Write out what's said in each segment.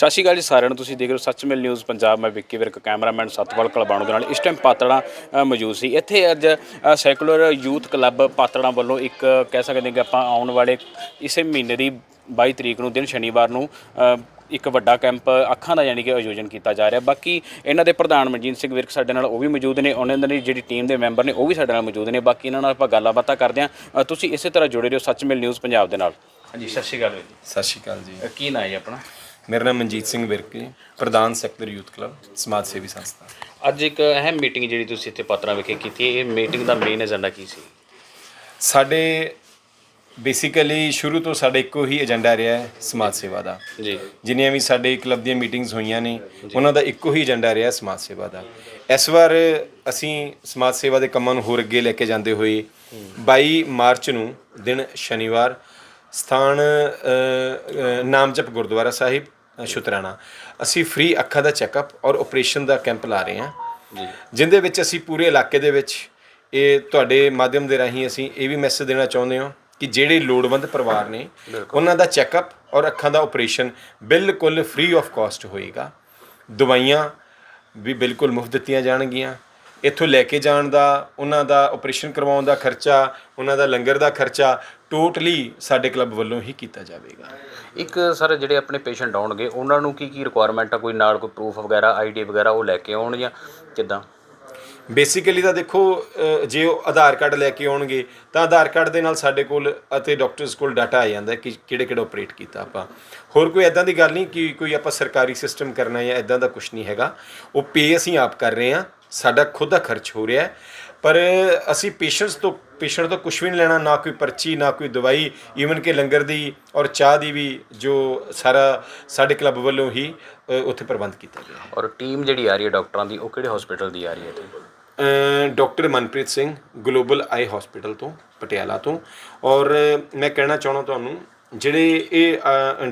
ਸਤਿ ਸ਼੍ਰੀ ਅਕਾਲ ਜੀ ਸਾਰਿਆਂ ਨੂੰ। ਤੁਸੀਂ ਦੇਖ ਰਹੇ ਹੋ ਸੱਚਮੇਲ ਨਿਊਜ਼ ਪੰਜਾਬ। ਮੈਂ ਵਿੱਕੀ ਵਿਰਕ ਕੈਮਰਾਮੈਨ ਸਤਪਾਲ ਕਲਬਾਣੂ ਦੇ ਨਾਲ। ਇਸ ਟਾਈਮ ਪਾਤੜਾ ਮੌਜੂਦ ਸੀ। ਇੱਥੇ ਅੱਜ ਸੈਕੂਲਰ ਯੂਥ ਕਲੱਬ ਪਾਤੜਾ ਵੱਲੋਂ ਇੱਕ ਕਹਿ ਸਕਦੇ ਹਾਂ ਕਿ ਆਪਾਂ ਆਉਣ ਵਾਲੇ ਇਸੇ ਮਹੀਨੇ ਦੀ 22 ਤਰੀਕ ਨੂੰ ਦਿਨ ਸ਼ਨੀਵਾਰ ਨੂੰ ਇੱਕ ਵੱਡਾ ਕੈਂਪ ਅੱਖਾਂ ਦਾ ਯਾਨੀ ਕਿ ਆਯੋਜਨ ਕੀਤਾ ਜਾ ਰਿਹਾ। ਬਾਕੀ ਇਹਨਾਂ ਦੇ ਪ੍ਰਧਾਨ ਮਨਜੀਤ ਸਿੰਘ ਵਿਰਕ ਸਾਡੇ ਨਾਲ ਉਹ ਵੀ ਮੌਜੂਦ ਨੇ। ਉਹਨਾਂ ਦੀ ਜਿਹੜੀ ਟੀਮ ਦੇ ਮੈਂਬਰ ਨੇ ਉਹ ਵੀ ਸਾਡੇ ਨਾਲ ਮੌਜੂਦ ਨੇ। ਬਾਕੀ ਇਹਨਾਂ ਨਾਲ ਆਪਾਂ ਗੱਲਾਂ ਬਾਤਾਂ ਕਰਦੇ ਹਾਂ। ਤੁਸੀਂ ਇਸੇ ਤਰ੍ਹਾਂ ਜੁੜੇ ਰਹੋ ਸੱਚਮੇਲ ਨਿਊਜ਼ ਪੰਜਾਬ ਦੇ ਨਾਲ। ਹਾਂਜੀ ਸਤਿ ਸ਼੍ਰੀ ਅਕਾਲ ਜੀ। ਸਤਿ ਸ਼੍ਰੀ ਅਕਾਲ ਜੀ। ਕੀ ਨਾਂ ਹੈ ਜੀ ਆਪਣਾ? ਮੇਰਾ ਨਾਮ ਮਨਜੀਤ ਸਿੰਘ ਵਿਰਕ ਪ੍ਰਧਾਨ ਸੈਕਟਰ ਯੂਥ ਕਲੱਬ ਸਮਾਜ ਸੇਵੀ ਸੰਸਥਾ। ਅੱਜ ਇੱਕ ਅਹਿਮ ਮੀਟਿੰਗ ਜਿਹੜੀ ਤੁਸੀਂ ਇੱਥੇ ਪਾਤਰਾ ਵਿਖੇ ਕੀਤੀ ਇਹ ਮੀਟਿੰਗ ਦਾ ਮੇਨ ਏਜੰਡਾ ਕੀ ਸੀ? ਸਾਡੇ ਬੇਸਿਕਲੀ ਸ਼ੁਰੂ ਤੋਂ ਸਾਡਾ ਇੱਕੋ ਹੀ ਏਜੰਡਾ ਰਿਹਾ ਹੈ ਸਮਾਜ ਸੇਵਾ ਦਾ। ਜੀ। ਜਿੰਨੀਆਂ ਵੀ ਸਾਡੇ ਕਲੱਬ ਦੀਆਂ ਮੀਟਿੰਗਸ ਹੋਈਆਂ ਨੇ ਉਹਨਾਂ ਦਾ ਇੱਕੋ ਹੀ ਏਜੰਡਾ ਰਿਹਾ ਸਮਾਜ ਸੇਵਾ ਦਾ। ਇਸ ਵਾਰ ਅਸੀਂ ਸਮਾਜ ਸੇਵਾ ਦੇ ਕੰਮਾਂ ਨੂੰ ਹੋਰ ਅੱਗੇ ਲੈ ਕੇ ਜਾਂਦੇ ਹੋਏ 22 ਮਾਰਚ ਨੂੰ ਦਿਨ ਸ਼ਨੀਵਾਰ ਸਥਾਨ ਨਾਮਜਪ ਗੁਰਦੁਆਰਾ ਸਾਹਿਬ ਸ਼ੁਤਰਾਣਾ। ਅਸੀਂ ਫ੍ਰੀ ਅੱਖਾਂ ਦਾ ਚੈੱਕਅਪ ਔਰ ਆਪਰੇਸ਼ਨ ਦਾ ਕੈਂਪ ਲਾ ਰਹੇ ਹਾਂ। ਜੀ। ਜਿੰਦੇ ਵਿੱਚ ਅਸੀਂ ਪੂਰੇ ਇਲਾਕੇ ਦੇ ਵਿੱਚ ਇਹ ਤੁਹਾਡੇ ਮਾਧਿਅਮ ਦੇ ਰਾਹੀਂ ਅਸੀਂ ਇਹ ਵੀ ਮੈਸੇਜ ਦੇਣਾ ਚਾਹੁੰਦੇ ਹਾਂ ਕਿ ਜਿਹੜੇ ਲੋੜਵੰਦ ਪਰਿਵਾਰ ਨੇ ਉਹਨਾਂ ਦਾ ਚੈੱਕਅਪ ਔਰ ਅੱਖਾਂ ਦਾ ਆਪਰੇਸ਼ਨ ਬਿਲਕੁਲ ਫ੍ਰੀ ਆਫ ਕਾਸਟ ਹੋਏਗਾ। ਦਵਾਈਆਂ ਵੀ ਬਿਲਕੁਲ ਮੁਫਤ ਦਿੱਤੀਆਂ ਜਾਣਗੀਆਂ। ਇੱਥੋਂ ਲੈ ਕੇ ਜਾਣ ਦਾ ਉਹਨਾਂ ਦਾ ਆਪਰੇਸ਼ਨ ਕਰਵਾਉਣ ਦਾ ਖਰਚਾ ਉਹਨਾਂ ਦਾ ਲੰਗਰ ਦਾ ਖਰਚਾ ਟੋਟਲੀ ਸਾਡੇ ਕਲੱਬ ਵੱਲੋਂ ਹੀ ਕੀਤਾ ਜਾਵੇਗਾ। ਇੱਕ ਸਰ ਜਿਹੜੇ ਆਪਣੇ ਪੇਸ਼ੈਂਟ ਆਉਣਗੇ ਉਹਨਾਂ ਨੂੰ ਕੀ ਕੀ ਰਿਕੁਆਇਰਮੈਂਟ ਆ? ਕੋਈ ਨਾਲ ਕੋਈ ਪ੍ਰੂਫ ਵਗੈਰਾ ਆਈਡੀ ਵਗੈਰਾ ਉਹ ਲੈ ਕੇ ਆਉਣ ਜਾਂ ਕਿੱਦਾਂ? ਬੇਸਿਕਲੀ ਤਾਂ ਦੇਖੋ ਅ, ਜੇ ਉਹ ਆਧਾਰ ਕਾਰਡ ਲੈ ਕੇ ਆਉਣਗੇ ਤਾਂ ਆਧਾਰ ਕਾਰਡ ਦੇ ਨਾਲ ਸਾਡੇ ਕੋਲ ਅਤੇ ਡਾਕਟਰਸ ਕੋਲ ਡਾਟਾ ਆ ਜਾਂਦਾ ਹੈ ਕਿ ਕਿਹੜੇ ਕਿਹੜੇ ਆਪਰੇਟ ਕੀਤਾ ਆਪਾਂ। ਹੋਰ ਕੋਈ ਐਦਾਂ ਦੀ ਗੱਲ ਨਹੀਂ ਕਿ ਕੋਈ ਆਪਾਂ ਸਰਕਾਰੀ ਸਿਸਟਮ ਕਰਨਾ ਜਾਂ ਐਦਾਂ ਦਾ ਕੁਝ ਨਹੀਂ ਹੈਗਾ। ਉਹ ਪੇ ਅਸੀਂ ਆਪ ਕਰ ਰਹੇ ਹਾਂ ਸਾਡਾ ਖੁਦ ਦਾ ਖਰਚ ਹੋ ਰਿਹਾ ਹੈ। ਪਰ ਅਸੀਂ ਪੇਸ਼ੈਂਟਸ ਤੋਂ ਪੇਸ਼ੈਂਟ ਤੋਂ ਕੁਝ ਵੀ ਨਹੀਂ ਲੈਣਾ ਨਾ ਕੋਈ ਪਰਚੀ ਨਾ ਕੋਈ ਦਵਾਈ ਈਵਨ ਕਿ ਲੰਗਰ ਦੀ ਔਰ ਚਾਹ ਦੀ ਵੀ ਜੋ ਸਾਰਾ ਸਾਡੇ ਕਲੱਬ ਵੱਲੋਂ ਹੀ ਅ, ਉੱਥੇ ਪ੍ਰਬੰਧ ਕੀਤਾ ਗਿਆ। ਔਰ ਟੀਮ ਜਿਹੜੀ ਆ ਰਹੀ ਹੈ ਡਾਕਟਰਾਂ ਦੀ ਉਹ ਕਿਹੜੇ ਹਸਪੀਟਲ ਦੀ ਆ ਰਹੀ ਹੈ ਅ, doctor Manpreet Singh global eye hospital ਤੋਂ ਪਟਿਆਲਾ ਤੋਂ। ਔਰ ਮੈਂ ਕਹਿਣਾ ਚਾਹਣਾ ਤੁਹਾਨੂੰ ਜਿਹੜੇ ਇਹ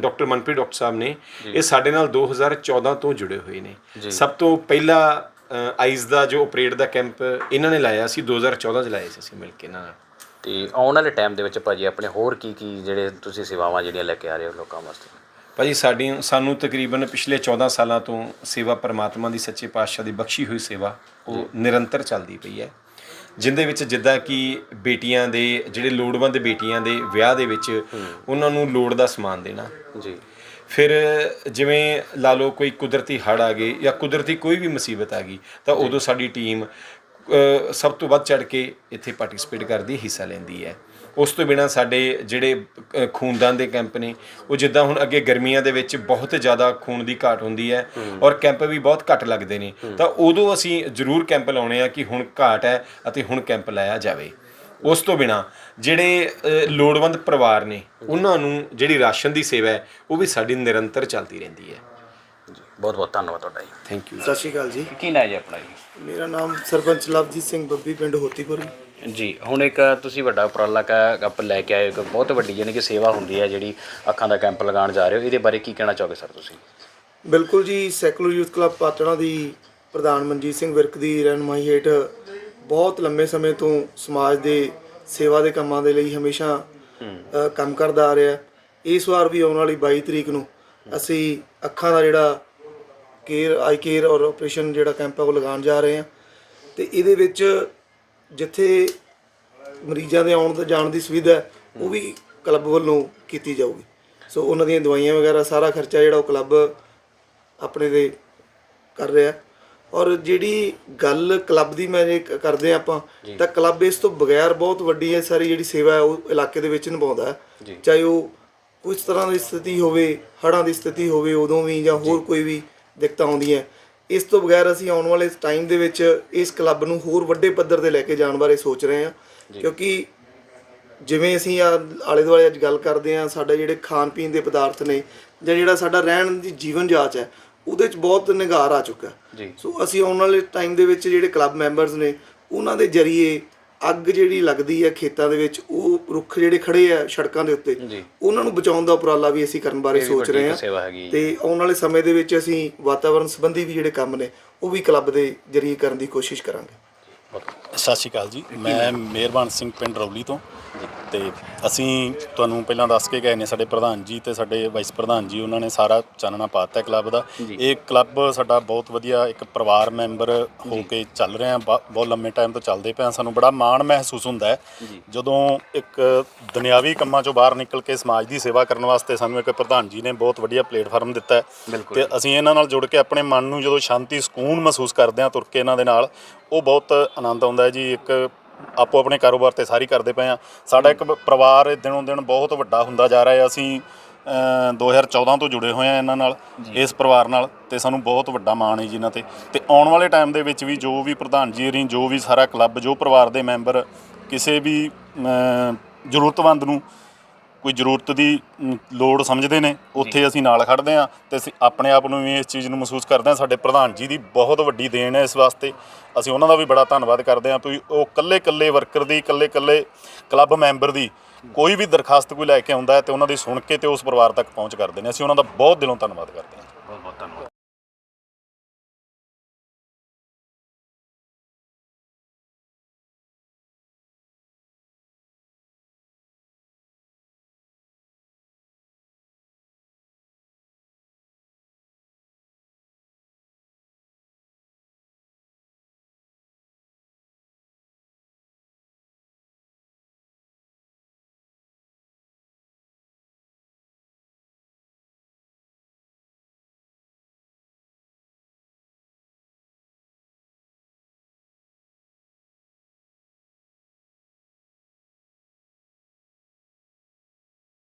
ਡਾਕਟਰ ਮਨਪ੍ਰੀਤ ਡਾਕਟਰ ਸਾਹਿਬ ਨੇ ਇਹ ਸਾਡੇ ਨਾਲ 2014 ਤੋਂ ਜੁੜੇ ਹੋਏ ਨੇ। ਸਭ ਤੋਂ ਪਹਿਲਾ ਆਈਜ਼ ਦਾ ਜੋ ਆਪਰੇਟ ਦਾ ਕੈਂਪ ਇਹਨਾਂ ਨੇ ਲਾਇਆ ਸੀ 2014 ਚ ਲਾਇਆ ਸੀ ਅਸੀਂ ਮਿਲ ਕੇ ਇਹਨਾਂ ਨਾਲ। ਤੇ ਆਉਣ ਵਾਲੇ ਟਾਈਮ ਦੇ ਵਿੱਚ ਭਾਜੀ ਆਪਣੇ ਹੋਰ ਕੀ ਕੀ ਜਿਹੜੇ ਤੁਸੀਂ ਸੇਵਾਵਾਂ ਜਿਹੜੀਆਂ ਲੈ ਕੇ ਆ ਰਹੇ ਹੋ ਲੋਕਾਂ ਵਾਸਤੇ? ਭਾਜੀ ਸਾਡੀ ਸਾਨੂੰ ਤਕਰੀਬਨ ਪਿਛਲੇ 14 ਸਾਲਾਂ ਤੋਂ ਸੇਵਾ ਪਰਮਾਤਮਾ ਦੀ ਸੱਚੇ ਪਾਤਸ਼ਾਹ ਦੀ ਬਖਸ਼ੀ ਹੋਈ ਸੇਵਾ ਉਹ ਨਿਰੰਤਰ ਚੱਲਦੀ ਪਈ ਹੈ। ਜਿੰਦੇ ਵਿੱਚ ਜਿੱਦਾਂ ਕਿ ਬੇਟੀਆਂ ਦੇ ਜਿਹੜੇ ਲੋੜਵੰਦ ਬੇਟੀਆਂ ਦੇ ਵਿਆਹ ਦੇ ਵਿੱਚ ਉਹਨਾਂ ਨੂੰ ਲੋੜ ਦਾ ਸਮਾਨ ਦੇਣਾ। ਜੀ। ਫਿਰ ਜਿਵੇਂ ਲਾ ਲਓ ਕੋਈ ਕੁਦਰਤੀ ਹੜ੍ਹ ਆ ਗਏ ਜਾਂ ਕੁਦਰਤੀ ਕੋਈ ਵੀ ਮੁਸੀਬਤ ਆ ਗਈ ਤਾਂ ਉਦੋਂ ਸਾਡੀ ਟੀਮ ਸਭ ਤੋਂ ਵੱਧ ਚੜ ਕੇ ਇੱਥੇ ਪਾਰਟਿਸਿਪੇਟ ਕਰਦੀ ਹਿੱਸਾ ਲੈਂਦੀ ਹੈ। ਉਸ ਤੋਂ ਬਿਨਾ ਸਾਡੇ ਜਿਹੜੇ ਖੂਨਦਾਨ ਦੇ ਕੈਂਪ ਨੇ ਉਹ ਜਿੱਦਾਂ ਹੁਣ ਅੱਗੇ ਗਰਮੀਆਂ ਦੇ ਵਿੱਚ ਬਹੁਤ ਜ਼ਿਆਦਾ ਖੂਨ ਦੀ ਘਾਟ ਹੁੰਦੀ ਹੈ ਔਰ ਕੈਂਪ ਵੀ ਬਹੁਤ ਘੱਟ ਲੱਗਦੇ ਨੇ। ਤਾਂ ਉਦੋਂ ਅਸੀਂ ਜ਼ਰੂਰ ਕੈਂਪ ਲਾਉਣੇ ਆ ਕਿ ਹੁਣ ਘਾਟ ਹੈ ਅਤੇ ਹੁਣ ਕੈਂਪ ਲਾਇਆ ਜਾਵੇ। ਉਸ ਤੋਂ ਬਿਨਾ ਜਿਹੜੇ ਲੋੜਵੰਦ ਪਰਿਵਾਰ ਨੇ ਉਹਨਾਂ ਨੂੰ ਜਿਹੜੀ ਰਾਸ਼ਨ ਦੀ ਸੇਵਾ ਹੈ ਉਹ ਵੀ ਸਾਡੀ ਨਿਰੰਤਰ ਚੱਲਦੀ ਰਹਿੰਦੀ ਹੈ। ਜੀ ਬਹੁਤ ਬਹੁਤ ਧੰਨਵਾਦ ਤੁਹਾਡਾ ਜੀ। ਥੈਂਕ ਯੂ ਸਤਿ ਸ਼੍ਰੀ ਅਕਾਲ ਜੀ। ਕੀ ਨਾਂ ਹੈ ਜੀ ਆਪਣਾ ਜੀ? ਮੇਰਾ ਨਾਮ ਸਰਪੰਚ ਲਵਜੀਤ ਸਿੰਘ ਬੱਬੀ ਪਿੰਡ ਹੋਤੀਪੁਰ। ਜੀ ਹੁਣ ਇੱਕ ਤੁਸੀਂ ਵੱਡਾ ਉਪਰਾਲਾ ਕਾ ਆਪ ਲੈ ਕੇ ਆਏ ਹੋ ਇੱਕ ਬਹੁਤ ਵੱਡੀ ਯਾਨੀ ਕਿ ਸੇਵਾ ਹੁੰਦੀ ਹੈ ਜਿਹੜੀ ਅੱਖਾਂ ਦਾ ਕੈਂਪ ਲਗਾਉਣ ਜਾ ਰਹੇ ਹੋ ਇਹਦੇ ਬਾਰੇ ਕੀ ਕਹਿਣਾ ਚਾਹੋਗੇ ਸਰ ਤੁਸੀਂ? ਬਿਲਕੁਲ ਜੀ ਸੈਕੂਲਰ ਯੂਥ ਕਲੱਬ ਪਾਤੜਾ ਦੀ ਪ੍ਰਧਾਨ ਮਨਜੀਤ ਸਿੰਘ ਵਿਰਕ ਦੀ ਰਹਿਨਮਾਈ ਹੇਠ ਬਹੁਤ ਲੰਮੇ ਸਮੇਂ ਤੋਂ ਸਮਾਜ ਦੇ ਸੇਵਾ ਦੇ ਕੰਮਾਂ ਦੇ ਲਈ ਹਮੇਸ਼ਾ ਕੰਮ ਕਰਦਾ ਆ ਰਿਹਾ। ਇਸ ਵਾਰ ਵੀ ਆਉਣ ਵਾਲੀ 22 ਤਰੀਕ ਨੂੰ ਅਸੀਂ ਅੱਖਾਂ ਦਾ ਜਿਹੜਾ ਕੇਅਰ ਆਈ ਕੇਅਰ ਔਰ ਆਪਰੇਸ਼ਨ ਜਿਹੜਾ ਕੈਂਪ ਹੈ ਉਹ ਲਗਾਉਣ ਜਾ ਰਹੇ ਹਾਂ। ਤੇ ਇਹਦੇ ਵਿੱਚ ਜਿੱਥੇ ਮਰੀਜ਼ਾਂ ਦੇ ਆਉਣ ਤੇ ਜਾਣ ਦੀ ਸੁਵਿਧਾ ਹੈ, ਉਹ ਵੀ ਕਲੱਬ ਵੱਲੋਂ ਕੀਤੀ ਜਾਊਗੀ। ਸੋ ਉਹਨਾਂ ਦੀਆਂ ਦਵਾਈਆਂ ਵਗੈਰਾ ਸਾਰਾ ਖਰਚਾ ਜਿਹੜਾ ਉਹ ਕਲੱਬ ਆਪਣੇ ਦੇ ਕਰ ਰਿਹਾ। ਔਰ ਜਿਹੜੀ ਗੱਲ ਕਲੱਬ ਦੀ ਮੈਂ ਜੇ ਕਰਦੇ ਆਪਾਂ ਤਾਂ ਕਲੱਬ ਇਸ ਤੋਂ ਬਗੈਰ ਬਹੁਤ ਵੱਡੀ ਹੈ ਸਾਰੀ ਜਿਹੜੀ ਸੇਵਾ ਹੈ ਉਹ ਇਲਾਕੇ ਦੇ ਵਿੱਚ ਨਿਭਾਉਂਦਾ ਚਾਹੇ ਉਹ ਕੁਝ ਤਰ੍ਹਾਂ ਦੀ ਸਥਿਤੀ ਹੋਵੇ ਹੜ੍ਹਾਂ ਦੀ ਸਥਿਤੀ ਹੋਵੇ ਉਦੋਂ ਵੀ ਜਾਂ। ਹੋਰ ਕੋਈ ਵੀ ਦਿੱਕਤਾਂ ਆਉਂਦੀਆਂ ਇਸ ਤੋਂ ਬਗੈਰ ਅਸੀਂ ਆਉਣ ਵਾਲੇ ਟਾਈਮ ਦੇ ਵਿੱਚ ਇਸ ਕਲੱਬ ਨੂੰ ਹੋਰ ਵੱਡੇ ਪੱਧਰ ਤੇ ਲੈ ਕੇ ਜਾਣ ਬਾਰੇ ਸੋਚ ਰਹੇ ਹਾਂ। ਕਿਉਂਕਿ ਜਿਵੇਂ ਅਸੀਂ ਆਲੇ ਦੁਆਲੇ ਅੱਜ ਗੱਲ ਕਰਦੇ ਆ ਸਾਡੇ ਜਿਹੜੇ ਖਾਣ ਪੀਣ ਦੇ ਪਦਾਰਥ ਨੇ ਜਾਂ ਜਿਹੜਾ ਸਾਡਾ ਰਹਿਣ ਦੀ ਜੀਵਨ ਜਾਂਚ ਹੈ ਉਹਦੇ ਚ ਬਹੁਤ ਨਿਗਾਰ ਆ ਚੁੱਕਾ। ਜੀ। ਸੋ ਅਸੀਂ ਆਉਣ ਵਾਲੇ ਟਾਈਮ ਦੇ ਵਿੱਚ ਜਿਹੜੇ ਕਲੱਬ ਮੈਂਬਰਸ ਨੇ ਉਹਨਾਂ ਦੇ ਜਰੀਏ ਅੱਗ ਜਿਹੜੀ ਲੱਗਦੀ ਹੈ ਖੇਤਾਂ ਦੇ ਵਿੱਚ ਉਹ ਰੁੱਖ ਜਿਹੜੇ ਖੜੇ ਆ ਸੜਕਾਂ ਦੇ ਉੱਤੇ ਜੀ। ਉਹਨਾਂ ਨੂੰ ਬਚਾਉਣ ਦਾ ਉਪਰਾਲਾ ਵੀ ਅਸੀਂ ਕਰਨ ਬਾਰੇ ਸੋਚ ਰਹੇ ਹਾਂ ਸੇਵਾ ਹੈਗੀ ਹੈ। ਤੇ ਆਉਣ ਵਾਲੇ ਸਮੇਂ ਦੇ ਵਿੱਚ ਅਸੀਂ ਵਾਤਾਵਰਣ ਸੰਬੰਧੀ ਵੀ ਜਿਹੜੇ ਕੰਮ ਨੇ ਉਹ ਵੀ ਕਲੱਬ ਦੇ ਜਰੀਏ ਕਰਨ ਦੀ ਕੋਸ਼ਿਸ਼ ਕਰਾਂਗੇ ਸਤਿ ਸ਼੍ਰੀ ਅਕਾਲ ਜੀ। ਮੈਂ ਮਿਹਰਬਾਨ ਸਿੰਘ ਪਿੰਡ ਰੌਲੀ ਤੋਂ ਤੇ ਅਸੀਂ ਤੁਹਾਨੂੰ ਪਹਿਲਾਂ ਦੱਸ ਕੇ ਗਏ ਨੇ ਸਾਡੇ ਪ੍ਰਧਾਨ ਜੀ ਤੇ ਸਾਡੇ ਵਾਈਸ ਪ੍ਰਧਾਨ ਜੀ ਉਹਨਾਂ ਨੇ ਸਾਰਾ ਚਾਨਣਾ ਪਾਤਾ ਕਲੱਬ ਦਾ। ਇਹ ਕਲੱਬ ਸਾਡਾ ਬਹੁਤ ਵਧੀਆ ਇੱਕ ਪਰਿਵਾਰ ਮੈਂਬਰ ਹੋ ਕੇ ਚੱਲ ਰਿਹਾ ਬਾ- ਬਹੁਤ ਲੰਮੇ ਟਾਈਮ ਤੋਂ ਚੱਲਦੇ ਪਏ ਹਾਂ। ਸਾਨੂੰ ਬੜਾ ਮਾਣ ਮਹਿਸੂਸ ਹੁੰਦਾ ਹੈ। ਜਦੋਂ ਇੱਕ ਦੁਨਿਆਵੀ ਕੰਮਾਂ ਚੋਂ ਬਾਹਰ ਨਿਕਲ ਕੇ ਸਮਾਜ ਦੀ ਸੇਵਾ ਕਰਨ ਵਾਸਤੇ ਸਾਨੂੰ ਇੱਕ ਪ੍ਰਧਾਨ ਜੀ ਨੇ ਬਹੁਤ ਵਧੀਆ ਪਲੇਟਫਾਰਮ ਦਿੱਤਾ ਤੇ ਅਸੀਂ ਇਹਨਾਂ ਨਾਲ ਜੁੜ ਕੇ ਆਪਣੇ ਮਨ ਨੂੰ ਜਦੋਂ ਸ਼ਾਂਤੀ ਸਕੂਨ ਮਹਿਸੂਸ ਕਰਦੇ ਹਾਂ ਤੁਰ ਕੇ ਇਹਨਾਂ ਦੇ ਨਾਲ ਉਹ ਬਹੁਤ ਆਨੰਦ ਆਉਂਦਾ ਹੈ ਜੀ ਇੱਕ ਆਪੋ ਆਪਣੇ ਕਾਰੋਬਾਰ ਤੇ ਸਾਰੀ ਕਰਦੇ ਪਏ ਆ ਸਾਡਾ ਇੱਕ ਪਰਿਵਾਰ ਦਿਨੋਂ ਦਿਨ ਬਹੁਤ ਵੱਡਾ ਹੁੰਦਾ ਜਾ ਰਿਹਾ ਹੈ। ਅਸੀਂ ਅ, 2014 ਤੋਂ ਜੁੜੇ ਹੋਏ ਆ ਇਹਨਾਂ ਨਾਲ ਇਸ ਪਰਿਵਾਰ ਨਾਲ ਤੇ ਸਾਨੂੰ ਬਹੁਤ ਵੱਡਾ ਮਾਣ ਹੈ ਜੀ ਇਹਨਾਂ ਤੇ। ਤੇ ਆਉਣ ਵਾਲੇ ਟਾਈਮ ਦੇ ਵਿੱਚ ਵੀ ਜੋ ਵੀ ਪ੍ਰਧਾਨ ਜੀ ਹੋਰੀ ਜੋ ਵੀ ਸਾਰਾ ਕਲੱਬ ਜੋ ਪਰਿਵਾਰ ਦੇ ਮੈਂਬਰ ਕਿਸੇ ਵੀ ਜ਼ਰੂਰਤਮੰਦ ਨੂੰ ਕੋਈ ਜ਼ਰੂਰਤ ਦੀ ਲੋੜ ਸਮਝਦੇ ਨੇ ਉੱਥੇ ਅਸੀਂ ਨਾਲ ਖੜਦੇ ਹਾਂ ਤੇ ਅਸੀਂ ਆਪਣੇ ਆਪ ਨੂੰ ਵੀ ਇਸ ਚੀਜ਼ ਨੂੰ ਮਹਿਸੂਸ ਕਰਦੇ ਹਾਂ। ਸਾਡੇ ਪ੍ਰਧਾਨ ਜੀ ਦੀ ਬਹੁਤ ਵੱਡੀ ਦੇਣ ਹੈ ਇਸ ਵਾਸਤੇ। ਅਸੀਂ ਉਹਨਾਂ ਦਾ ਵੀ ਬੜਾ ਧੰਨਵਾਦ ਕਰਦੇ ਹਾਂ। ਵੀ ਉਹ ਕੱਲੇ ਕੱਲੇ ਵਰਕਰ ਦੀ ਕੱਲੇ ਕੱਲੇ ਕਲੱਬ ਮੈਂਬਰ ਦੀ ਕੋਈ ਵੀ ਦਰਖਾਸਤ ਕੋਈ ਲੈ ਕੇ ਆਉਂਦਾ ਹੈ ਤੇ ਉਹਨਾਂ ਦੀ ਸੁਣ ਕੇ ਤੇ ਉਸ ਪਰਿਵਾਰ ਤੱਕ ਪਹੁੰਚ ਕਰਦੇ ਨੇ। ਅਸੀਂ ਉਹਨਾਂ ਦਾ ਬਹੁਤ ਦਿਲੋਂ ਧੰਨਵਾਦ ਕਰਦੇ ਹਾਂ। ਬਹੁਤ ਬਹੁਤ ਧੰਨਵਾਦ।